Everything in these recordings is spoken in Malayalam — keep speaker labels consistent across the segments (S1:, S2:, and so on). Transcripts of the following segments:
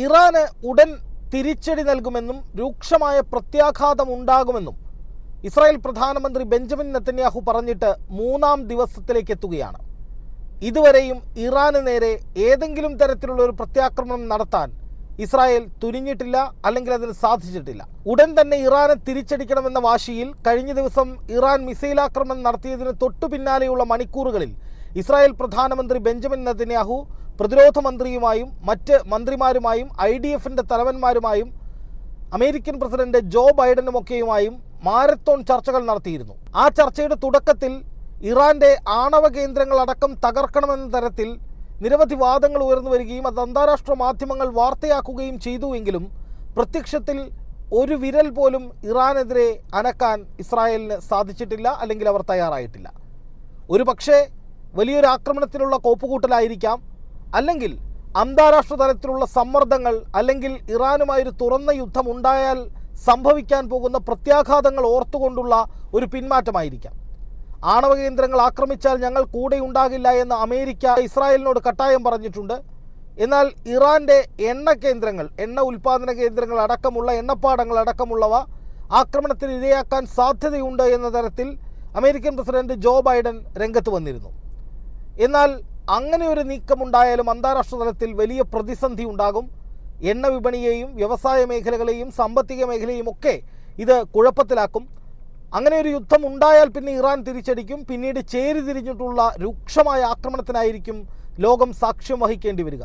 S1: ഇറാന് ഉടൻ തിരിച്ചടി നൽകുമെന്നും രൂക്ഷമായ പ്രത്യാഘാതം ഉണ്ടാകുമെന്നും ഇസ്രായേൽ പ്രധാനമന്ത്രി ബെഞ്ചമിൻ നെത്തന്യാഹു പറഞ്ഞിട്ട് മൂന്നാം ദിവസത്തിലേക്ക് എത്തുകയാണ്. ഇതുവരെയും ഇറാന് നേരെ ഏതെങ്കിലും തരത്തിലുള്ള ഒരു പ്രത്യാക്രമണം നടത്താൻ ഇസ്രായേൽ തുനിഞ്ഞിട്ടില്ല അല്ലെങ്കിൽ അതിന് സാധിച്ചിട്ടില്ല. ഉടൻ തന്നെ ഇറാനെ തിരിച്ചടിക്കണമെന്ന വാശിയിൽ കഴിഞ്ഞ ദിവസം ഇറാൻ മിസൈൽ ആക്രമണം നടത്തിയതിന് തൊട്ടു പിന്നാലെയുള്ള മണിക്കൂറുകളിൽ ഇസ്രായേൽ പ്രധാനമന്ത്രി ബെഞ്ചമിൻ നെതന്യാഹു പ്രതിരോധ മന്ത്രിയുമായും മറ്റ് മന്ത്രിമാരുമായും ഐ ഡി എഫിന്റെ തലവന്മാരുമായും അമേരിക്കൻ പ്രസിഡന്റ് ജോ ബൈഡനുമൊക്കെയുമായും മാരത്തോൺ ചർച്ചകൾ നടത്തിയിരുന്നു. ആ ചർച്ചയുടെ തുടക്കത്തിൽ ഇറാന്റെ ആണവ കേന്ദ്രങ്ങളടക്കം തകർക്കണമെന്ന തരത്തിൽ നിരവധി വാദങ്ങൾ ഉയർന്നു വരികയും അത് അന്താരാഷ്ട്ര മാധ്യമങ്ങൾ വാർത്തയാക്കുകയും ചെയ്തുവെങ്കിലും പ്രത്യക്ഷത്തിൽ ഒരു വിരൽ പോലും ഇറാനെതിരെ അനക്കാൻ ഇസ്രായേലിന് സാധിച്ചിട്ടില്ല അല്ലെങ്കിൽ അവർ തയ്യാറായിട്ടില്ല. ഒരു പക്ഷേ വലിയൊരു ആക്രമണത്തിനുള്ള കോപ്പുകൂട്ടലായിരിക്കാം അല്ലെങ്കിൽ അന്താരാഷ്ട്ര തലത്തിലുള്ള സമ്മർദ്ദങ്ങൾ അല്ലെങ്കിൽ ഇറാനുമായി ഒരു തുറന്ന യുദ്ധം ഉണ്ടായാൽ സംഭവിക്കാൻ പോകുന്ന പ്രത്യാഘാതങ്ങൾ ഓർത്തുകൊണ്ടുള്ള ഒരു പിന്മാറ്റമായിരിക്കാം. ആണവ കേന്ദ്രങ്ങൾ ആക്രമിച്ചാൽ ഞങ്ങൾ കൂടെ ഉണ്ടാകില്ല എന്ന് അമേരിക്ക ഇസ്രായേലിനോട് കട്ടായം പറഞ്ഞിട്ടുണ്ട്. എന്നാൽ ഇറാന്റെ എണ്ണ കേന്ദ്രങ്ങൾ എണ്ണ ഉൽപ്പാദന കേന്ദ്രങ്ങൾ അടക്കമുള്ള എണ്ണപ്പാടങ്ങൾ അടക്കമുള്ളവ ആക്രമണത്തിന് ഇരയാക്കാൻ സാധ്യതയുണ്ട് എന്ന തരത്തിൽ അമേരിക്കൻ പ്രസിഡന്റ് ജോ ബൈഡൻ രംഗത്ത് വന്നിരുന്നു. എന്നാൽ അങ്ങനെ ഒരു നീക്കമുണ്ടായാലും അന്താരാഷ്ട്ര തലത്തിൽ വലിയ പ്രതിസന്ധി ഉണ്ടാകും. എണ്ണ വിപണിയെയും വ്യവസായ മേഖലകളെയും സാമ്പത്തിക മേഖലയും ഒക്കെ ഇത് കുഴപ്പത്തിലാക്കും. അങ്ങനെ ഒരു യുദ്ധം ഉണ്ടായാൽ പിന്നെ ഇറാൻ തിരിച്ചടിക്കും. പിന്നീട് ചേരി തിരിഞ്ഞിട്ടുള്ള രൂക്ഷമായ ആക്രമണത്തിനായിരിക്കും ലോകം സാക്ഷ്യം വഹിക്കേണ്ടി വരിക.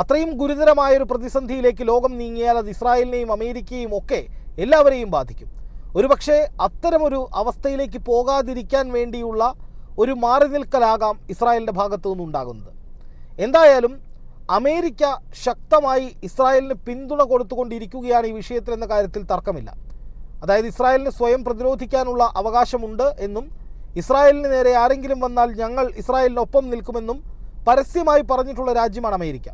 S1: അത്രയും ഗുരുതരമായ ഒരു പ്രതിസന്ധിയിലേക്ക് ലോകം നീങ്ങിയാൽ അത് ഇസ്രായേലിനെയും അമേരിക്കയും ഒക്കെ എല്ലാവരെയും ബാധിക്കും. ഒരുപക്ഷെ അത്തരമൊരു അവസ്ഥയിലേക്ക് പോകാതിരിക്കാൻ വേണ്ടിയുള്ള ഒരു മാറി നിൽക്കലാകാം ഇസ്രായേലിന്റെ ഭാഗത്തു നിന്നുണ്ടാകുന്നത്. എന്തായാലും അമേരിക്ക ശക്തമായി ഇസ്രായേലിന് പിന്തുണ കൊടുത്തുകൊണ്ടിരിക്കുകയാണ് ഈ വിഷയത്തിൽ എന്ന കാര്യത്തിൽ തർക്കമില്ല. അതായത് ഇസ്രായേലിന് സ്വയം പ്രതിരോധിക്കാനുള്ള അവകാശമുണ്ട് എന്നും ഇസ്രായേലിന് നേരെ ആരെങ്കിലും വന്നാൽ ഞങ്ങൾ ഇസ്രായേലിനൊപ്പം നിൽക്കുമെന്നും പരസ്യമായി പറഞ്ഞിട്ടുള്ള രാജ്യമാണ് അമേരിക്ക.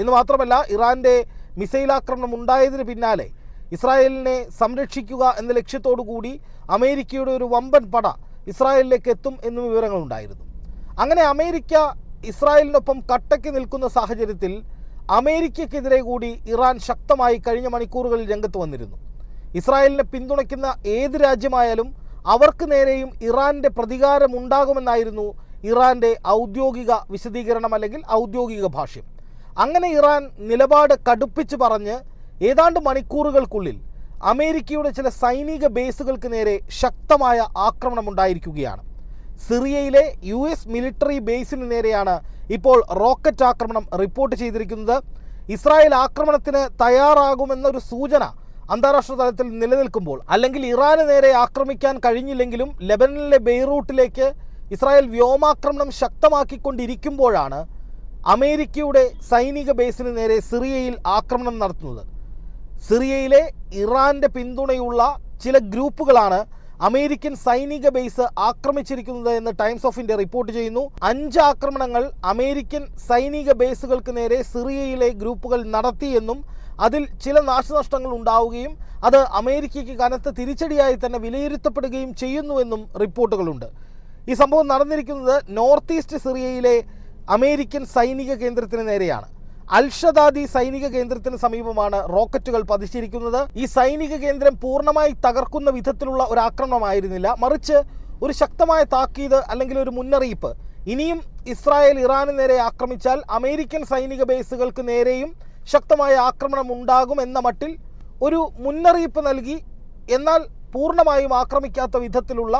S1: എന്ന് മാത്രമല്ല ഇറാന്റെ മിസൈൽ ആക്രമണം ഉണ്ടായതിന് പിന്നാലെ ഇസ്രായേലിനെ സംരക്ഷിക്കുക എന്ന ലക്ഷ്യത്തോടു കൂടി അമേരിക്കയുടെ ഒരു വമ്പൻ പട ഇസ്രായേലിലേക്ക് എത്തും എന്നും വിവരങ്ങളുണ്ടായിരുന്നു. അങ്ങനെ അമേരിക്ക ഇസ്രായേലിനൊപ്പം കട്ടയ്ക്ക് നിൽക്കുന്ന സാഹചര്യത്തിൽ അമേരിക്കക്കെതിരെ കൂടി ഇറാൻ ശക്തമായി കഴിഞ്ഞ മണിക്കൂറുകളിൽ രംഗത്ത് വന്നിരുന്നു. ഇസ്രായേലിനെ പിന്തുണയ്ക്കുന്ന ഏത് രാജ്യമായാലും അവർക്ക് നേരെയും ഇറാന്റെ പ്രതികാരം ഉണ്ടാകുമെന്നായിരുന്നു ഇറാന്റെ ഔദ്യോഗിക വിശദീകരണം അല്ലെങ്കിൽ ഔദ്യോഗിക ഭാഷ്യം. അങ്ങനെ ഇറാൻ നിലപാട് കടുപ്പിച്ച് പറഞ്ഞ് ഏതാണ്ട് മണിക്കൂറുകൾക്കുള്ളിൽ അമേരിക്കയുടെ ചില സൈനിക ബേസുകൾക്ക് നേരെ ശക്തമായ ആക്രമണം ഉണ്ടായിരിക്കുകയാണ് സിറിയയിലെ യു എസ് മിലിറ്ററി ബേസിന് നേരെയാണ് ഇപ്പോൾ റോക്കറ്റ് ആക്രമണം റിപ്പോർട്ട് ചെയ്തിരിക്കുന്നത്. ഇസ്രായേൽ ആക്രമണത്തിന് തയ്യാറാകുമെന്നൊരു സൂചന അന്താരാഷ്ട്ര തലത്തിൽ നിലനിൽക്കുമ്പോൾ അല്ലെങ്കിൽ ഇറാന് നേരെ ആക്രമിക്കാൻ കഴിഞ്ഞില്ലെങ്കിലും ലെബനനിലെ ബെയ്റൂട്ടിലേക്ക് ഇസ്രായേൽ വ്യോമാക്രമണം ശക്തമാക്കിക്കൊണ്ടിരിക്കുമ്പോഴാണ് അമേരിക്കയുടെ സൈനിക ബേസിന് നേരെ സിറിയയിൽ ആക്രമണം നടത്തുന്നത്. സിറിയയിലെ ഇറാന്റെ പിന്തുണയുള്ള ചില ഗ്രൂപ്പുകളാണ് അമേരിക്കൻ സൈനിക ബേസ് ആക്രമിച്ചിരിക്കുന്നത് എന്ന് ടൈംസ് ഓഫ് ഇന്ത്യ റിപ്പോർട്ട് ചെയ്യുന്നു. അഞ്ച് ആക്രമണങ്ങൾ അമേരിക്കൻ സൈനിക ബേസുകൾക്ക് നേരെ സിറിയയിലെ ഗ്രൂപ്പുകൾ നടത്തിയെന്നും അതിൽ ചില നാശനഷ്ടങ്ങൾ ഉണ്ടാവുകയും അത് അമേരിക്കയ്ക്ക് കനത്ത തിരിച്ചടിയായി തന്നെ വിലയിരുത്തപ്പെടുകയും ചെയ്യുന്നുവെന്നും റിപ്പോർട്ടുകളുണ്ട്. ഈ സംഭവം നടന്നിരിക്കുന്നത് നോർത്ത് ഈസ്റ്റ് സിറിയയിലെ അമേരിക്കൻ സൈനിക കേന്ദ്രത്തിന് നേരെയാണ്. അൽഷദാദി സൈനിക കേന്ദ്രത്തിന് സമീപമാണ് റോക്കറ്റുകൾ പതിച്ചിരിക്കുന്നത്. ഈ സൈനിക കേന്ദ്രം പൂർണമായി തകർക്കുന്ന വിധത്തിലുള്ള ഒരു ആക്രമണമായിരുന്നില്ല. മറിച്ച് ഒരു ശക്തമായ താക്കീത് അല്ലെങ്കിൽ ഒരു മുന്നറിയിപ്പ്. ഇനിയും ഇസ്രായേൽ ഇറാന് നേരെ ആക്രമിച്ചാൽ അമേരിക്കൻ സൈനിക ബേസുകൾക്ക് നേരെയും ശക്തമായ ആക്രമണം ഉണ്ടാകും എന്ന മട്ടിൽ ഒരു മുന്നറിയിപ്പ് നൽകി എന്നാൽ പൂർണമായും ആക്രമിക്കാത്ത വിധത്തിലുള്ള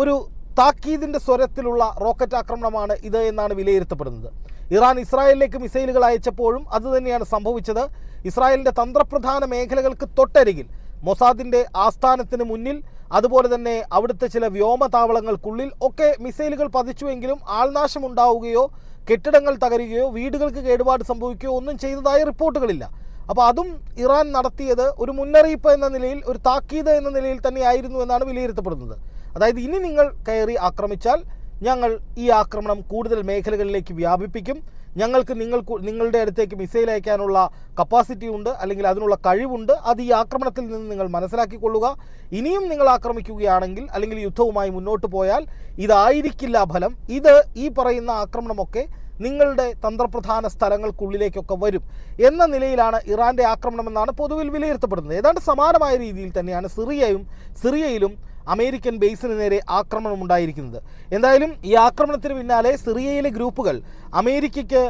S1: ഒരു താക്കീതിന്റെ സ്വരത്തിലുള്ള റോക്കറ്റ് ആക്രമണമാണ് ഇത് എന്നാണ് വിലയിരുത്തപ്പെടുന്നത്. ഇറാൻ ഇസ്രായേലിലേക്ക് മിസൈലുകൾ അയച്ചപ്പോഴും അതുതന്നെയാണ് സംഭവിച്ചത്. ഇസ്രായേലിന്റെ തന്ത്രപ്രധാന മേഖലകൾക്ക് തൊട്ടരികിൽ മൊസാദിന്റെ ആസ്ഥാനത്തിന് മുന്നിൽ അതുപോലെ തന്നെ അവിടുത്തെ ചില വ്യോമതാവളങ്ങൾക്കുള്ളിൽ ഒക്കെ മിസൈലുകൾ പതിച്ചുവെങ്കിലും ആൾനാശം ഉണ്ടാവുകയോ കെട്ടിടങ്ങൾ തകരുകയോ വീടുകൾക്ക് കേടുപാട് സംഭവിക്കുകയോ ഒന്നും ചെയ്തതായി റിപ്പോർട്ടുകളില്ല. അപ്പോൾ അതും ഇറാൻ നടത്തിയത് ഒരു മുന്നറിയിപ്പ് എന്ന നിലയിൽ ഒരു താക്കീത് എന്ന നിലയിൽ തന്നെയായിരുന്നു എന്നാണ് വിലയിരുത്തപ്പെടുന്നത്. അതായത് ഇനി നിങ്ങൾ കയറി ആക്രമിച്ചാൽ ഞങ്ങൾ ഈ ആക്രമണം കൂടുതൽ മേഖലകളിലേക്ക് വ്യാപിപ്പിക്കും. ഞങ്ങൾക്ക് നിങ്ങൾ നിങ്ങളുടെ അടുത്തേക്ക് മിസൈൽ അയക്കാനുള്ള കപ്പാസിറ്റി ഉണ്ട് അല്ലെങ്കിൽ അതിനുള്ള കഴിവുണ്ട്. അത് ഈ ആക്രമണത്തിൽ നിന്ന് നിങ്ങൾ മനസ്സിലാക്കിക്കൊള്ളുക. ഇനിയും നിങ്ങൾ ആക്രമിക്കുകയാണെങ്കിൽ അല്ലെങ്കിൽ യുദ്ധവുമായി മുന്നോട്ട് പോയാൽ ഇതായിരിക്കില്ല ഫലം. ഇത് ഈ പറയുന്ന ആക്രമണമൊക്കെ നിങ്ങളുടെ തന്ത്രപ്രധാന സ്ഥലങ്ങൾക്കുള്ളിലേക്കൊക്കെ വരും എന്ന നിലയിലാണ് ഇറാന്റെ ആക്രമണമെന്നാണ് പൊതുവിൽ വിലയിരുത്തപ്പെടുന്നത്. ഏതാണ്ട് സമാനമായ രീതിയിൽ തന്നെയാണ് സിറിയയും സിറിയയിലും അമേരിക്കൻ ബേസിന് നേരെ ആക്രമണം ഉണ്ടായിരിക്കുന്നത്. എന്തായാലും ഈ ആക്രമണത്തിന് പിന്നാലെ സിറിയയിലെ ഗ്രൂപ്പുകൾ അമേരിക്കയ്ക്ക്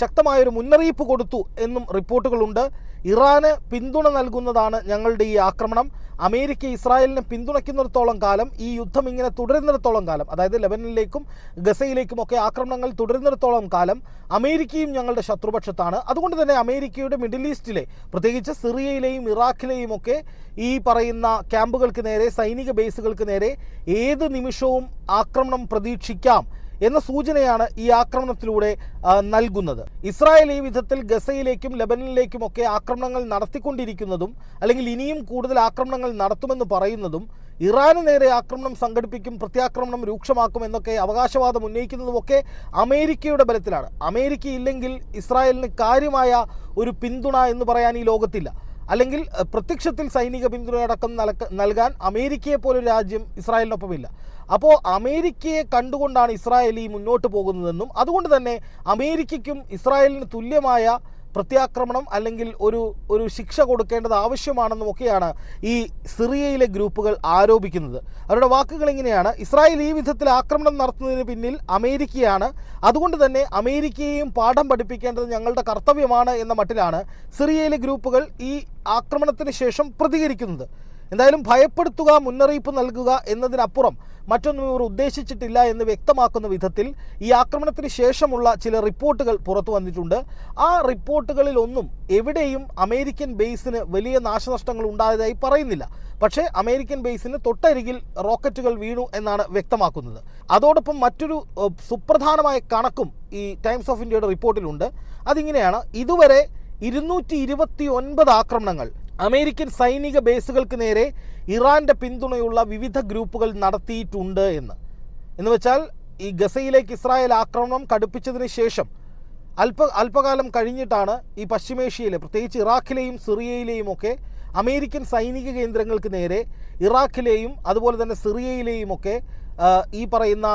S1: ശക്തമായൊരു മുന്നറിയിപ്പ് കൊടുത്തു എന്നും റിപ്പോർട്ടുകളുണ്ട്. ഇറാന് പിന്തുണ നൽകുന്നതാണ് ഞങ്ങളുടെ ഈ ആക്രമണം. അമേരിക്ക ഇസ്രായേലിനെ പിന്തുണയ്ക്കുന്നിടത്തോളം കാലം ഈ യുദ്ധം ഇങ്ങനെ തുടരുന്നിടത്തോളം കാലം അതായത് ലെബനിലേക്കും ഗസയിലേക്കും ഒക്കെ ആക്രമണങ്ങൾ തുടരുന്നിടത്തോളം കാലം അമേരിക്കയും ഞങ്ങളുടെ ശത്രുപക്ഷത്താണ്. അതുകൊണ്ട് തന്നെ അമേരിക്കയുടെ മിഡിൽ ഈസ്റ്റിലെ പ്രത്യേകിച്ച് സിറിയയിലെയും ഇറാഖിലെയും ഒക്കെ ഈ പറയുന്ന ക്യാമ്പുകൾക്ക് നേരെ സൈനിക ബേസുകൾക്ക് നേരെ ഏത് നിമിഷവും ആക്രമണം പ്രതീക്ഷിക്കാം. എന്ന സൂചനയാണ് ഈ ആക്രമണത്തിലൂടെ നൽകുന്നത്. ഇസ്രായേൽ ഈ വിധത്തിൽ ഗസയിലേക്കും ലബനിലേക്കും ഒക്കെ ആക്രമണങ്ങൾ നടത്തിക്കൊണ്ടിരിക്കുന്നതും അല്ലെങ്കിൽ ഇനിയും കൂടുതൽ ആക്രമണങ്ങൾ നടത്തുമെന്ന് പറയുന്നതും ഇറാന് നേരെ ആക്രമണം സംഘടിപ്പിക്കും പ്രത്യാക്രമണം രൂക്ഷമാക്കും എന്നൊക്കെ അവകാശവാദം ഉന്നയിക്കുന്നതുമൊക്കെ അമേരിക്കയുടെ ബലത്തിലാണ്. അമേരിക്ക ഇല്ലെങ്കിൽ ഇസ്രായേലിന് കാര്യമായ ഒരു പിന്തുണ എന്ന് പറയാൻ ഈ ലോകത്തില്ല. അല്ലെങ്കിൽ പ്രത്യക്ഷത്തിൽ സൈനിക പിന്തുണയടക്കം നൽക നൽകാൻ അമേരിക്കയെ പോലൊരു രാജ്യം ഇസ്രായേലിനൊപ്പമില്ല. അപ്പോൾ അമേരിക്കയെ കണ്ടുകൊണ്ടാണ് ഇസ്രായേൽ ഈ മുന്നോട്ട് പോകുന്നതെന്നും അതുകൊണ്ട് തന്നെ അമേരിക്കയ്ക്കും ഇസ്രായേലിന് തുല്യമായ പ്രത്യാക്രമണം അല്ലെങ്കിൽ ഒരു ഒരു ശിക്ഷ കൊടുക്കേണ്ടത് ആവശ്യമാണെന്നും ഒക്കെയാണ് ഈ സിറിയയിലെ ഗ്രൂപ്പുകൾ ആരോപിക്കുന്നത്. അവരുടെ വാക്കുകൾ ഇങ്ങനെയാണ്. ഇസ്രായേൽ ഈ വിധത്തിൽ ആക്രമണം നടത്തുന്നതിന് പിന്നിൽ അമേരിക്കയാണ്. അതുകൊണ്ട് തന്നെ അമേരിക്കയെയും പാഠം പഠിപ്പിക്കേണ്ടത് ഞങ്ങളുടെ കർത്തവ്യമാണ് എന്ന മട്ടിലാണ് സിറിയയിലെ ഗ്രൂപ്പുകൾ ഈ ആക്രമണത്തിന് ശേഷം പ്രതികരിക്കുന്നത്. എന്തായാലും ഭയപ്പെടുത്തുക മുന്നറിയിപ്പ് നൽകുക എന്നതിനപ്പുറം മറ്റൊന്നും ഇവർ ഉദ്ദേശിച്ചിട്ടില്ല എന്ന് വ്യക്തമാക്കുന്ന വിധത്തിൽ ഈ ആക്രമണത്തിന് ശേഷമുള്ള ചില റിപ്പോർട്ടുകൾ പുറത്തു വന്നിട്ടുണ്ട്. ആ റിപ്പോർട്ടുകളിൽ ഒന്നും എവിടെയും അമേരിക്കൻ ബേസിന് വലിയ നാശനഷ്ടങ്ങൾ ഉണ്ടായതായി പറയുന്നില്ല. പക്ഷേ അമേരിക്കൻ ബേസിന് തൊട്ടരികിൽ റോക്കറ്റുകൾ വീണു എന്നാണ് വ്യക്തമാക്കുന്നത്. അതോടൊപ്പം മറ്റൊരു സുപ്രധാനമായ കണക്കും ഈ ടൈംസ് ഓഫ് ഇന്ത്യയുടെ റിപ്പോർട്ടിലുണ്ട്. അതിങ്ങനെയാണ് ഇതുവരെ ഇരുന്നൂറ്റി ഇരുപത്തി ഒൻപത് ആക്രമണങ്ങൾ അമേരിക്കൻ സൈനിക ബേസുകൾക്ക് നേരെ ഇറാന്റെ പിന്തുണയുള്ള വിവിധ ഗ്രൂപ്പുകൾ നടത്തിയിട്ടുണ്ട് എന്ന്. എന്ന് വെച്ചാൽ ഈ ഗസയിലേക്ക് ഇസ്രായേൽ ആക്രമണം കടുപ്പിച്ചതിന് ശേഷം അല്പ അല്പകാലം കഴിഞ്ഞിട്ടാണ് ഈ പശ്ചിമേഷ്യയിലെ പ്രത്യേകിച്ച് ഇറാഖിലെയും സിറിയയിലെയും ഒക്കെ അമേരിക്കൻ സൈനിക കേന്ദ്രങ്ങൾക്ക് നേരെ ഇറാഖിലെയും അതുപോലെ തന്നെ സിറിയയിലെയും ഒക്കെ ഈ പറയുന്ന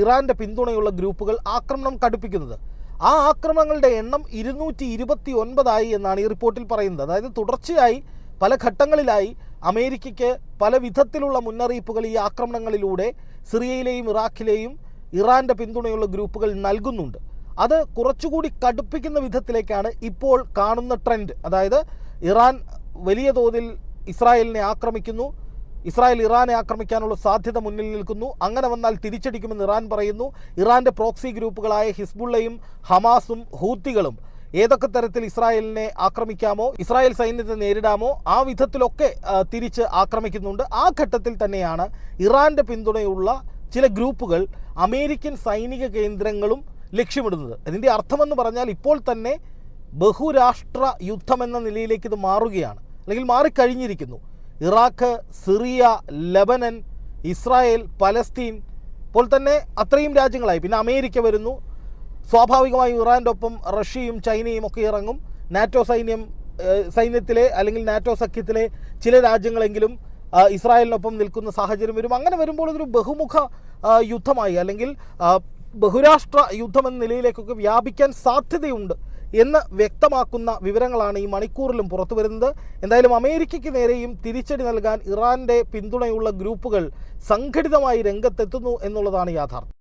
S1: ഇറാന്റെ പിന്തുണയുള്ള ഗ്രൂപ്പുകൾ ആക്രമണം കടുപ്പിക്കുന്നത്. ആ ആക്രമണങ്ങളുടെ എണ്ണം ഇരുന്നൂറ്റി ഇരുപത്തി ഒൻപതായി എന്നാണ് ഈ റിപ്പോർട്ടിൽ പറയുന്നത്. അതായത് തുടർച്ചയായി പല ഘട്ടങ്ങളിലായി അമേരിക്കയ്ക്ക് പല വിധത്തിലുള്ള മുന്നറിയിപ്പുകൾ ഈ ആക്രമണങ്ങളിലൂടെ സിറിയയിലെയും ഇറാഖിലെയും ഇറാന്റെ പിന്തുണയുള്ള ഗ്രൂപ്പുകൾ നൽകുന്നുണ്ട്. അത് കുറച്ചുകൂടി കടുപ്പിക്കുന്ന വിധത്തിലേക്കാണ് ഇപ്പോൾ കാണുന്ന ട്രെൻഡ്. അതായത് ഇറാൻ വലിയ തോതിൽ ഇസ്രായേലിനെ ആക്രമിക്കുന്നു. ഇസ്രായേൽ ഇറാനെ ആക്രമിക്കാനുള്ള സാധ്യത മുന്നിൽ നിൽക്കുന്നു. അങ്ങനെ വന്നാൽ തിരിച്ചടിക്കുമെന്ന് ഇറാൻ പറയുന്നു. ഇറാന്റെ പ്രോക്സി ഗ്രൂപ്പുകളായ ഹിസ്ബുള്ളയും ഹമാസും ഹൂത്തികളും ഏതൊക്കെ തരത്തിൽ ഇസ്രായേലിനെ ആക്രമിക്കാമോ ഇസ്രായേൽ സൈന്യത്തെ നേരിടാമോ ആ വിധത്തിലൊക്കെ തിരിച്ച് ആക്രമിക്കുന്നുണ്ട്. ആ ഘട്ടത്തിൽ തന്നെയാണ് ഇറാന്റെ പിന്തുണയുള്ള ചില ഗ്രൂപ്പുകൾ അമേരിക്കൻ സൈനിക കേന്ദ്രങ്ങളും ലക്ഷ്യമിടുന്നത്. ഇതിന്റെ അർത്ഥമെന്ന് പറഞ്ഞാൽ ഇപ്പോൾ തന്നെ ബഹുരാഷ്ട്ര യുദ്ധമെന്ന നിലയിലേക്ക് ഇത് മാറുകയാണ്. അല്ലെങ്കിൽ മാറിക്കഴിഞ്ഞിരിക്കുന്നു. Iraq Syria Lebanon Israel Palestine ഇപ്പോൾ തന്നെ അത്രയും രാജ്യങ്ങളായി. പിന്നെ അമേരിക്ക വരുന്നു. സ്വാഭാവികമായും ഇറാന്റെ ഒപ്പം റഷ്യയും ചൈനയും ഒക്കെ ഇറങ്ങും. നാറ്റോ സൈന്യം സൈന്യത്തിലെ അല്ലെങ്കിൽ നാറ്റോ സഖ്യത്തിലെ ചില രാജ്യങ്ങളെങ്കിലും ഇസ്രായേലിനൊപ്പം നിൽക്കുന്ന സാഹചര്യം വരും. അങ്ങനെ വരുമ്പോൾ ഇതൊരു ബഹുമുഖ യുദ്ധമായി അല്ലെങ്കിൽ ബഹുരാഷ്ട്ര യുദ്ധം എന്ന നിലയിലേക്കൊക്കെ വ്യാപിക്കാൻ സാധ്യതയുണ്ട്. എന്ന് വ്യക്തമാക്കുന്ന വിവരങ്ങളാണ് ഈ മണിക്കൂറിലും പുറത്തു വരുന്നത്. എന്തായാലും അമേരിക്കയ്ക്ക് നേരെയും തിരിച്ചടി നൽകാൻ ഇറാന്റെ പിന്തുണയുള്ള ഗ്രൂപ്പുകൾ സംഘടിതമായി രംഗത്തെത്തുന്നു എന്നുള്ളതാണ് യാഥാർത്ഥ്യം.